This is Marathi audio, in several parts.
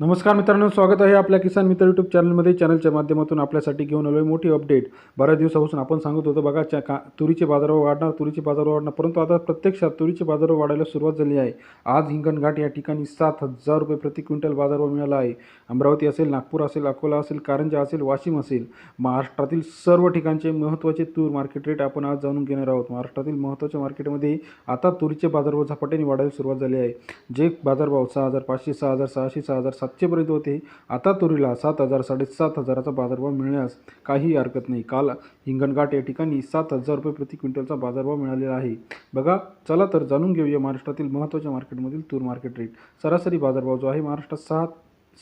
नमस्कार मित्रांनो स्वागत आहे आपल्या किसान मित्र यूट्यूब चॅनलमध्ये चॅनलच्या माध्यमातून आपल्यासाठी घेऊन आलो आहे मोठी अपडेट बऱ्याच दिवसापासून आपण सांगत होतो बघा च्या का तुरीचे बाजारभाव वाढणार तुरीचे बाजारभाव वाढणार. परंतु आता प्रत्यक्षात तुरीचे बाजारभाव वाढायला सुरुवात झाली आहे. आज हिंगणघाट या ठिकाणी सात हजार रुपये प्रति क्विंटल बाजारभाव मिळाला आहे. अमरावती असेल नागपूर असेल अकोला असेल कारंजा असेल वाशिम असेल महाराष्ट्रातील सर्व ठिकाणचे महत्त्वाचे तूर मार्केट रेट आपण आज जाणून घेणार आहोत. महाराष्ट्रातील महत्त्वाच्या मार्केटमध्ये आता तुरीचे बाजारभाव झपाट्याने वाढायला सुरुवात झाली आहे. जे बाजारभाव सहा हजार पाचशे सहा हजार सहाशे सहा हजार सातशेपर्यंत होते. आता तुरीला सात हजार साडेसात हजाराचा बाजारभाव मिळण्यास काही हरकत नाही. काल हिंगणघाट या ठिकाणी सात हजार रुपये प्रति क्विंटलचा बाजारभाव मिळालेला आहे. बघा चला तर जाणून घेऊया महाराष्ट्रातील महत्त्वाच्या मार्केटमधील तूर मार्केट रेट सरासरी बाजारभाव जो आहे महाराष्ट्रात सहा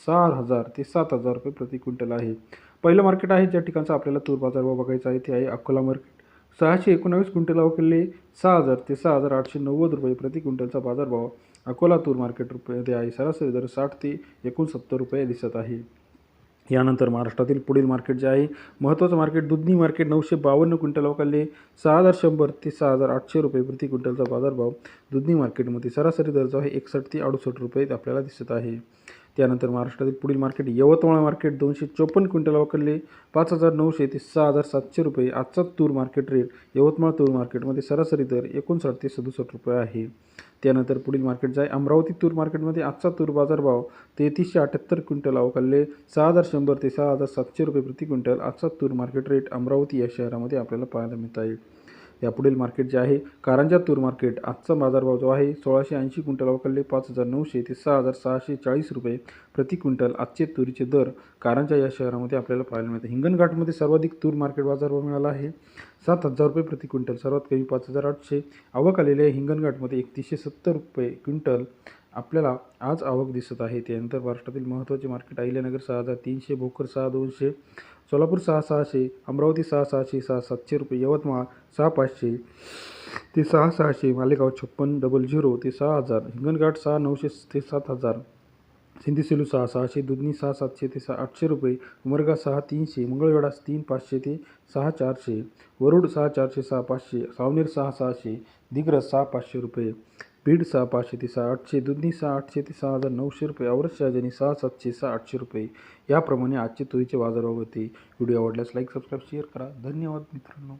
सहा हजार ते सात हजार रुपये प्रति क्विंटल आहे. पहिलं मार्केट आहे ज्या ठिकाणचा आपल्याला तूर बाजारभाव बघायचा आहे ते आहे अकोला मार्केट. सहाशे एकोणावीस क्विंटल अवकेले सहा हजार ते सहा हजार आठशे नव्वद रुपये प्रति क्विंटलचा बाजारभाव अकोला तूर मार्केट रुपये आहे. सरासरी दर साठ ते एकोणसत्तर रुपये दिसत आहे. यानंतर महाराष्ट्रातील पुढील मार्केट जे आहे महत्त्वाचं मार्केट दुधनी मार्केट नऊशे बावन्न क्विंटल अवकाले सहा हजार शंभर ते सहा हजार आठशे रुपये प्रति क्विंटलचा बाजारभाव दुधनी मार्केटमध्ये सरासरी दर जो आहे एकसष्ट ते अडुसष्ट रुपये आपल्याला दिसत आहे. त्यानंतर महाराष्ट्रातील पुढील मार्केट यवतमाळ मार्केट दोनशे चोपन्न क्विंटल अवकाले पाच हजार नऊशे ते सहा हजार सातशे रुपये. आजचा तूर मार्केट रेट यवतमाळ तूर मार्केटमध्ये सरासरी दर एकोणसाठ ते सदुसष्ट रुपये आहे. त्यानंतर पुढील मार्केट जाय अमरावती तूर मार्केटमध्ये आजचा तूर बाजारभाव तेहतीसशे अठ्ठ्याहत्तर क्विंटल अवकालले सहा हजार शंभर ते सहा हजार सातशे रुपये प्रति क्विंटल आजचा तूर मार्केट रेट अमरावती या शहरामध्ये आपल्याला पाहायला मिळत आहे. यापुढील मार्केट जे आहे कारंजा तूर मार्केट आजचा बाजारभाव जो आहे सोळाशे ऐंशी क्विंटल अवकालले पाच हजार नऊशे ते सहा हजार सहाशे चाळीस रुपये प्रति क्विंटल. आजचे तुरीचे दर कारंजा या शहरामध्ये आपल्याला पाहायला मिळते. हिंगणघाटमध्ये सर्वाधिक तूर मार्केट बाजारभाव मिळाला आहे. सात हजार रुपये प्रति क्विंटल सर्वात कमी पाच हजार आठशे. आवक आलेले आहे. हिंगणघाटमध्ये एकतीसशे सत्तर रुपये क्विंटल आपल्याला आज आवक दिसत आहे. त्यानंतर महाराष्ट्रातील महत्त्वाचे मार्केट अहिल्यानगर सहा हजार तीनशे भोकर सहा दोनशे. सोलापूर सहा सहाशे अमरावती सहा सहाशे सहा सातशे रुपये यवतमाळ सहा पाचशे ते सहा सहाशे मालेगाव छप्पन डबल झिरो ते सहा हजार हिंगणघाट सहा नऊशे ते सात हजार सिंधी सेलू सहा सहाशे दुधनी सहा सातशे ते सहा आठशे रुपये उमरगा सहा तीनशे मंगळवेढा तीन पाचशे ते सहा चारशे वरुड सहा चारशे सहा पाचशे सावनेर सहा सहाशे दिग्रस सहा पाचशे रुपये बीड सहा पाचशे ते सहा आठशे दुधनी सहा आठशे ते सहा हजार नऊशे रुपये औरत शहाजनी सहा सातशे सहा आठशे रुपये याप्रमाणे आजचे तुरीचे बाजारभाव होते. व्हिडिओ आवडल्यास लाईक सबस्क्राईब शेअर करा. धन्यवाद मित्रांनो.